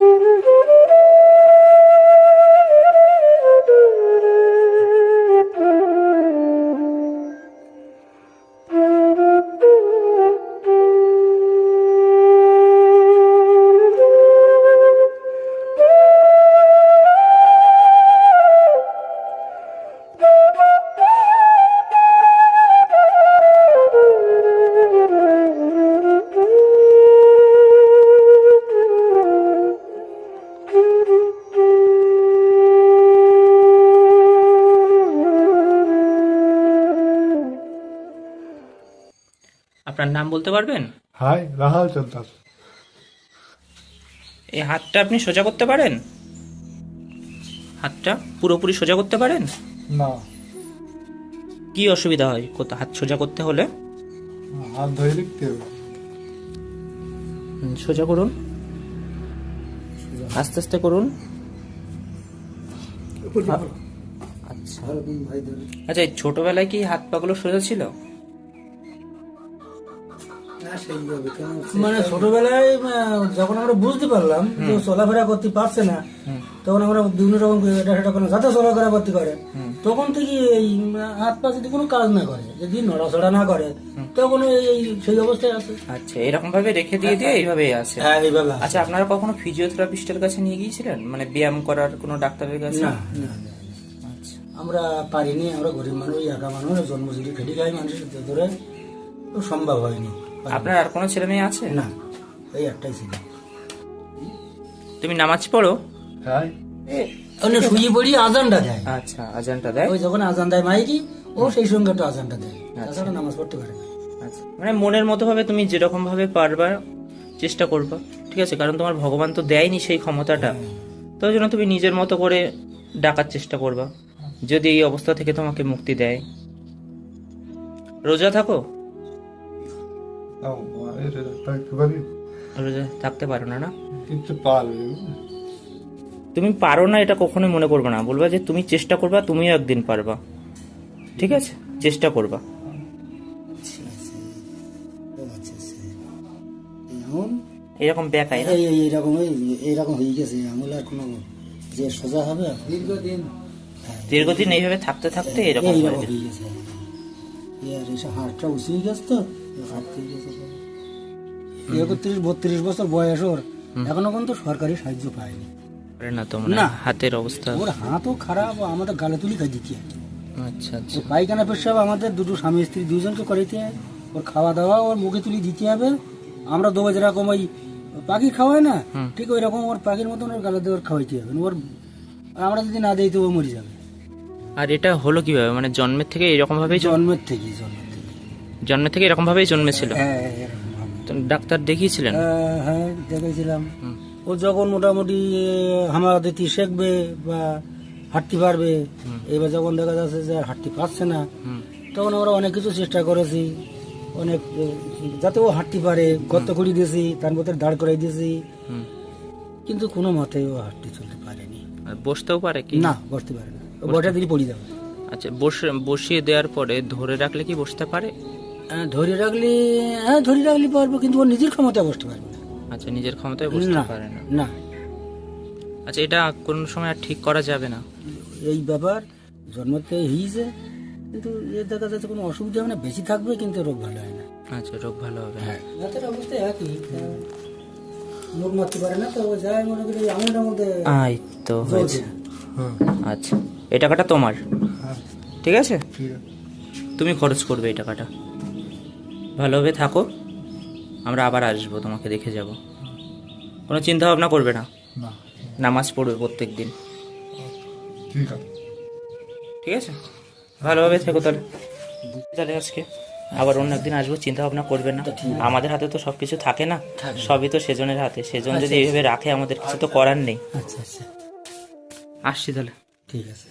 Mm-hmm. আপনার নাম বলতে পারবেন? হাই রাহাল চলতাস এই হাতটা আপনি সোজা করতে পারেন? হাতটা পুরোপুরি সোজা করতে পারেন? না। কি অসুবিধা হয়? কোথা হাত সোজা করতে হলে? হাত ধরে লিখতে হবে। সোজা করুন। আস্তে আস্তে করুন। আচ্ছা। আচ্ছা এই ছোটবেলায় কি হাত পাগুলো সোজা ছিল? মানে ছোটবেলায় যখন আমরা বুঝতে পারলাম যে চলাফেরা করতে পারছে না তখন আমরা বিভিন্ন রকম সেটা যাতে চলাফেরা করতে পারে। তখন থেকে এই হাত পা যদি কোনো কাজ না করে যদি নড়াচড়া না করে তখন এই সেই অবস্থায় আছে। আচ্ছা এরকম ভাবে রেখে দিয়ে দিয়ে এইভাবেই আছে। হ্যাঁ এইভাবে আছে। আচ্ছা আপনারা কখনো ফিজিওথেরাপিস্টের কাছে নিয়ে গিয়েছিলেন? মানে ব্যায়াম করার কোনো ডাক্তারের কাছে? না। আচ্ছা। আমরা পারিনি আমরা গরিব মানুষ একা মানুষ জন্মসূচি খেটে খাই মানুষের ধরে সম্ভব হয়নি। আপনার আর কোনো ছেলে মেয়ে আছে? না এই একটাই ছিল। তুমি নামাজ পড়ো? হাই ওখানে শুয়ে পড়ি আজানটা দেয়। আচ্ছা আজানটা দেয়? ওই যখন আজান দেয় মাইকি ও সেই সঙ্গে একটু আজানটা দেয়। তাছাড়া নামাজ পড়তে পারে আচ্ছা। মানে মনের মতো ভাবে তুমি যেরকম ভাবে পারবা চেষ্টা করবা ঠিক আছে? কারণ তোমার ভগবান তো দেয়নি সেই ক্ষমতাটা। তো ওই জন্য তুমি নিজের মতো করে ডাকার চেষ্টা করবা। যদি এই অবস্থা থেকে তোমাকে মুক্তি দেয়। রোজা থাকো? রোজা থাকতে পারো? না না? কিন্তু পারবে। তুমি পারো না এটা কখনোই মনে করবে না। বলবা যে তুমি চেষ্টা করবা তুমিও একদিন পারবা। ঠিক আছে? চেষ্টা করবা। এরকম ব্যাকাই না? এই এই এইরকম এই- এইরকম হয়ে গেছে। আঙুল আর কোনো যে সোজা হবে দীর্ঘদিন। দীর্ঘদিন এইভাবে থাকতে থাকতে এরকম হয়ে গেছে। আর এসব হাড়টা উঁচু হয়ে গেছে তো। একত্রিশ বত্রিশ বছর বয়স ওর। এখনও কিন্তু সরকারি সাহায্য পায়নি। না তো মানে না। হাতের অবস্থা। ওর হাতও খারাপ ও আমাদের গালে তুলি খাই দিতে। আচ্ছা আচ্ছা। পায়খানা পেশাব আমাদের দুটো স্বামী স্ত্রী দুজনকে করাইতে ওর খাওয়া দাওয়া ওর মুখে তুলি দিতে হবে। আমরা দেবো যেরকম ওই পাখি খাওয়ায় না ঠিক ওই রকম ওর পাখির মতন ওর গালে দিয়ে ওর খাওয়াইতে হবে। ওর আমরা যদি না দিই তো ও মরে যাবে। আর এটা হলো কীভাবে? মানে জন্মের থেকে এরকম ভাবেই জন্মের থেকে জন্মের থেকে জন্মের থেকে এরকম ভাবেই জন্মেছিল? হ্যাঁ তো ডাক্তার দেখিয়েছিলেন? হ্যাঁ, হ্যাঁ দেখেছিলাম ও যখন মোটামুটি হামা দিতে শিখবে বা হাঁটতে পারবে এবার যখন দেখা যাচ্ছে যে হাঁটতে পারছে না তখন আমরা অনেক কিছু চেষ্টা করেছি। অনেক যাতে ও হাঁটতে পারে গর্ত করে দিয়েছি তার মধ্যে দাঁড় করাই দিয়েছি। কিন্তু কোনো মতেই ও হাঁটতে চলতে পারেনি। বসতেও পারে কি? না বসতে পারে না। ও বসে দিলে পড়ে যাবে। আচ্ছা বসে বসিয়ে দেওয়ার পরে ধরে রাখলে কি বসতে পারে? হ্যাঁ, ধরে রাখলে হ্যাঁ ধরে রাখলে পারব কিন্তু ও নিজের ক্ষমতা বসতে পারবে না। আচ্ছা নিজের ক্ষমতায় বসতে না পারে না। না। আচ্ছা এটা কোন সময় আর ঠিক করা যাবে না? এই ব্যাপার জন্মতে হয়েছে কিন্তু এ দেখা যাচ্ছে কোনো অসুবিধা হবে না বেশি থাকবে কিন্তু রোগ ভালো হয় না। আচ্ছা রোগ ভালো হবে। না হাতের অবস্থা একই লোক মারতে পারে না তো ও যায় মনে করি এই মধ্যে আই তো হয়েছে। হ্যাঁ আচ্ছা এই টাকাটা তোমার। হ্যাঁ। ঠিক আছে। তুমি খরচ করবে এই টাকাটা। ভালোভাবে থাকো। আমরা আবার আসব তোমাকে দেখে যাব। কোনো চিন্তা ভাবনা করবে না। না। নামাজ পড়বে প্রত্যেক দিন ঠিক আছে। ঠিক আছে? ভালোভাবে থেকো তাহলে। তাহলে আজকে আবার অন্য একদিন আসব চিন্তা ভাবনা করবে না। আমাদের হাতে তো সবকিছু থাকে না। সবই তো সেজনের হাতে। সেজন যদি এইভাবে রাখে আমাদের কিছু তো করার নেই। আচ্ছা আচ্ছা। আসছি তাহলে। ঠিক আছে।